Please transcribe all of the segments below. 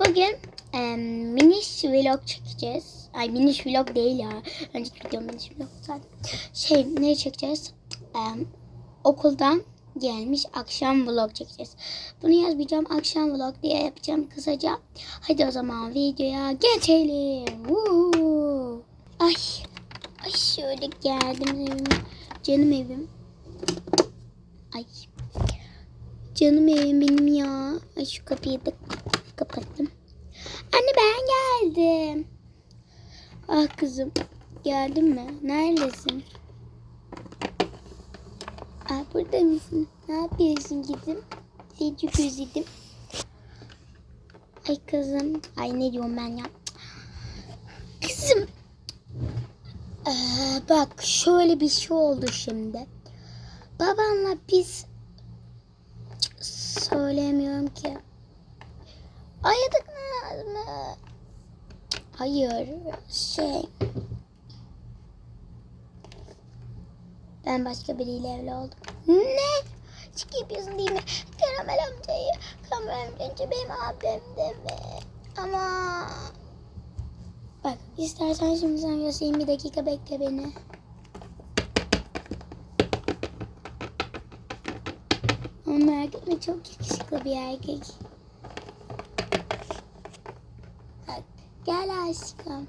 Bugün e, miniş vlog çekeceğiz. Ay miniş vlog değil ya. Önceki videom miniş vlog zaten. Şey ne çekeceğiz? E, okuldan gelmiş akşam vlog çekeceğiz. Bunu yazmayacağım akşam vlog diye yapacağım kısaca. Hadi o zaman videoya geçelim. Ay, ay şöyle geldim evim. Canım evim. Ay. Canım evim benim ya. Ay şu kapıyı da kapattım. Anne ben geldim. Ah kızım. Geldin mi? Neredesin? Ah burada mısın? Ne yapıyorsun gidip? Seni çok. Ay kızım. Ay ne diyorum ben ya? Kızım. Ee, bak şöyle bir şey oldu şimdi. Babanla biz söylemiyorum ki. Ayıdık mı? Hayır. Şey. Ben başka biriyle evli oldum. Ne? Şaka yapıyorsun değil mi? Karamel amcayı. Karamel amcayı benim abim de mi? Ama... Bak istersen şimdi sen göstereyim bir dakika bekle beni. Ama merak etme çok yakışıklı bir erkek. Bak, gel aşkım.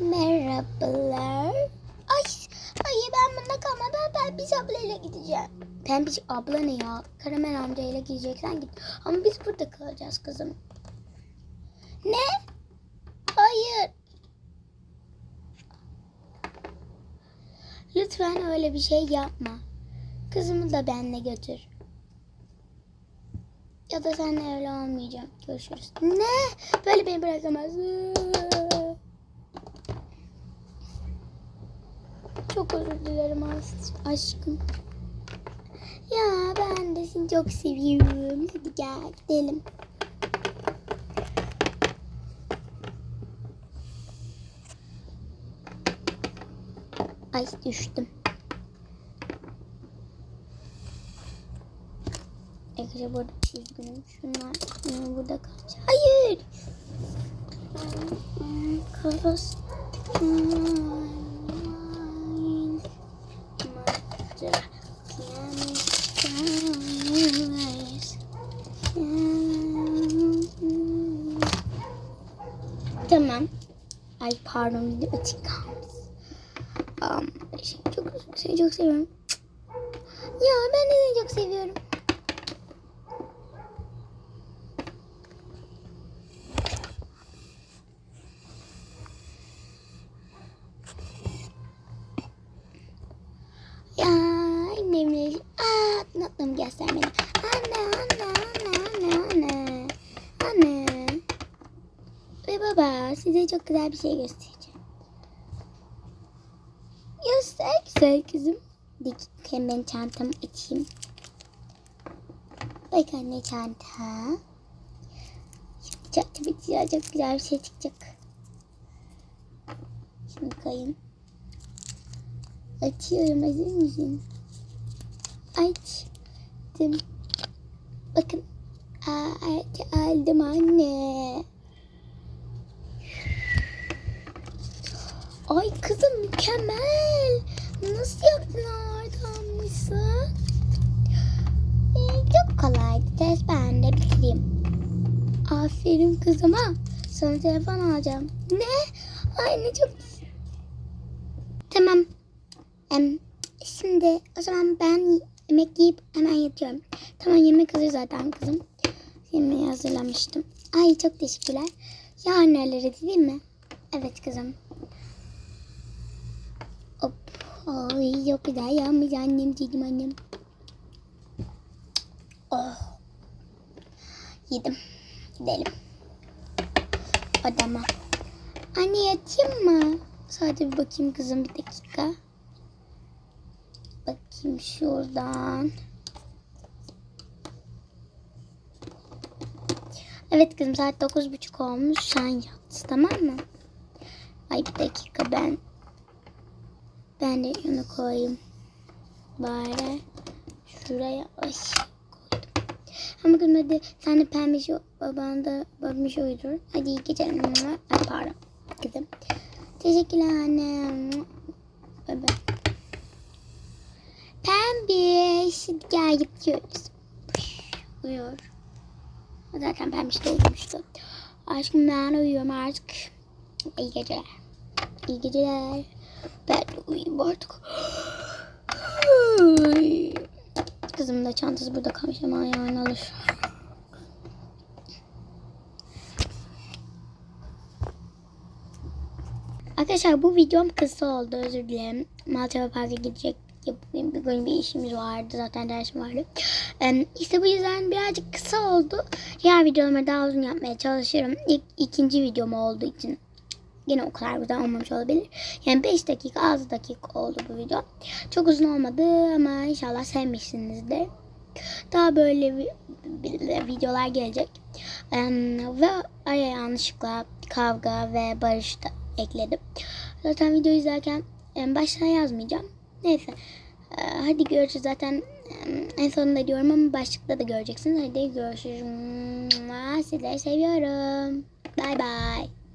Merhabalar. Ay, ay ben bunda kalmam. Ben, biz ablayla gideceğim. Ben biz abla ne ya? Karamel amcayla gideceksen git. Ama biz burada kalacağız kızım. Ne? Hayır. Lütfen öyle bir şey yapma. Kızımı da benimle götür. Ya da seninle evli olmayacağım. Görüşürüz. Ne? Böyle beni bırakamazsın. Çok özür dilerim aşkım. Ya ben de seni çok seviyorum. Hadi gel gidelim. Ay düştüm. Arkadaşlar burada üzgünüm. Şunlar, şunlar burada kalacak. Hayır. Kafas. Tamam. Ay pardon de açık kalmış. Um, çok, seni çok seviyorum. Ya ben de çok seviyorum. Ya annemle Göster beni. Anne anne anne anne anne. Anne. Ve baba size çok güzel bir şey göstereceğim. Göster güzel kızım. Dik hemen çantamı açayım. Bak anne çanta. Çanta bitecek çok güzel bir şey çıkacak. Şimdi koyayım. Açıyorum hazır mısın? Açtım. Bakın. Aa, aldım anne. Ay kızım mükemmel. Nasıl yaptın oradan mısın? Ee, çok kolaydı. Test ben de bitireyim. Aferin kızıma. Sana telefon alacağım. Ne? Ay ne çok... Tamam. Em, şimdi o zaman ben yemek yiyip hemen yatıyorum. Tamam yemek hazır zaten kızım. Yemeği hazırlamıştım. Ay çok teşekkürler. Yarın neleri değil mi? Evet kızım. Hop. Ay çok güzel yağmış annem dedim annem. Oh. Yedim. Gidelim. Odama. Anne yatayım mı? Sadece bir bakayım kızım bir dakika. Bakayım şuradan. Evet kızım saat dokuz buçuk olmuş. Sen yat tamam mı? Ay bir dakika ben ben de onu koyayım. Bari şuraya ay koydum. Ama kızım hadi sen de pembiş baban da babimiş uydur. Hadi iyi geceler. Ay pardon kızım. Teşekkürler anne. Baba. Pembiş. Hadi gel gidiyoruz. Uyuyor. Zaten pembiş de uyumuştu. Aşkım ben uyuyorum artık. İyi geceler. İyi geceler. Ben de uyuyayım artık. Ay. Kızımın da çantası burada kalmış ama yani alır. Arkadaşlar bu videom kısa oldu özür dilerim. Maltepe Park'a gidecek. Bugün, bugün bir işimiz vardı zaten dersim vardı. Ee, işte bu yüzden birazcık kısa oldu. Diğer videolarımı daha uzun yapmaya çalışırım. İlk, ikinci videom olduğu için yine o kadar güzel olmamış olabilir. Yani 5 dakika 6 dakika oldu bu video. Çok uzun olmadı ama inşallah sevmişsinizdir. Daha böyle vi- vi- videolar gelecek. Em, ve araya yanlışlıkla kavga ve barış da ekledim. Zaten video izlerken baştan yazmayacağım. Neyse. Ee, hadi görüşürüz. Zaten en sonunda diyorum ama başlıkta da göreceksiniz. Hadi görüşürüz. Sizleri seviyorum. Bay bay.